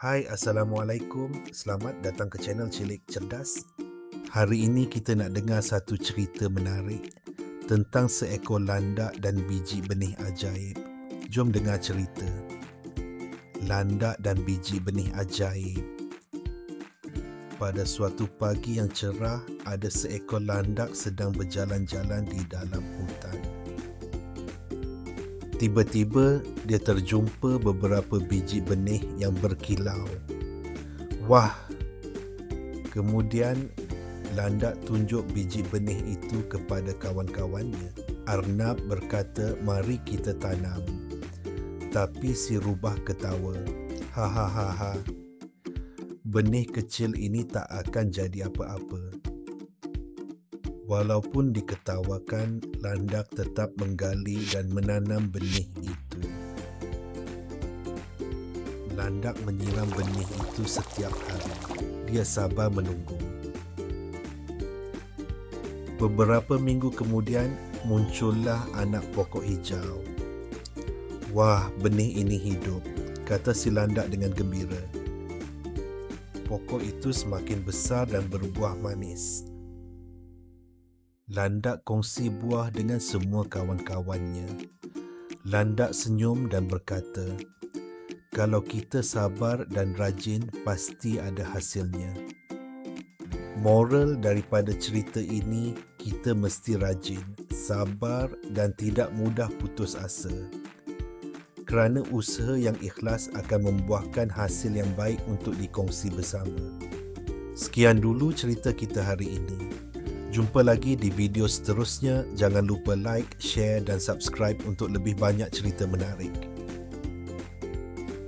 Hai, Assalamualaikum. Selamat datang ke channel Cilik Cerdas. Hari ini kita nak dengar satu cerita menarik tentang seekor landak dan biji benih ajaib. Jom dengar cerita. Landak dan biji benih ajaib. Pada suatu pagi yang cerah, ada seekor landak sedang berjalan-jalan di dalam hutan. Tiba-tiba dia terjumpa beberapa biji benih yang berkilau. Wah! Kemudian landak tunjuk biji benih itu kepada kawan-kawannya. Arnab berkata, "Mari kita tanam." Tapi si rubah ketawa. Hahaha. Benih kecil ini tak akan jadi apa-apa. Walaupun diketawakan, landak tetap menggali dan menanam benih itu. Landak menyiram benih itu setiap hari. Dia sabar menunggu. Beberapa minggu kemudian, muncullah anak pokok hijau. Wah, benih ini hidup, kata si landak dengan gembira. Pokok itu semakin besar dan berbuah manis. Landak kongsi buah dengan semua kawan-kawannya. Landak senyum dan berkata, "Kalau kita sabar dan rajin, pasti ada hasilnya." Moral daripada cerita ini, kita mesti rajin, sabar dan tidak mudah putus asa. Kerana usaha yang ikhlas akan membuahkan hasil yang baik untuk dikongsi bersama. Sekian dulu cerita kita hari ini. Jumpa lagi di video seterusnya. Jangan lupa like, share dan subscribe untuk lebih banyak cerita menarik.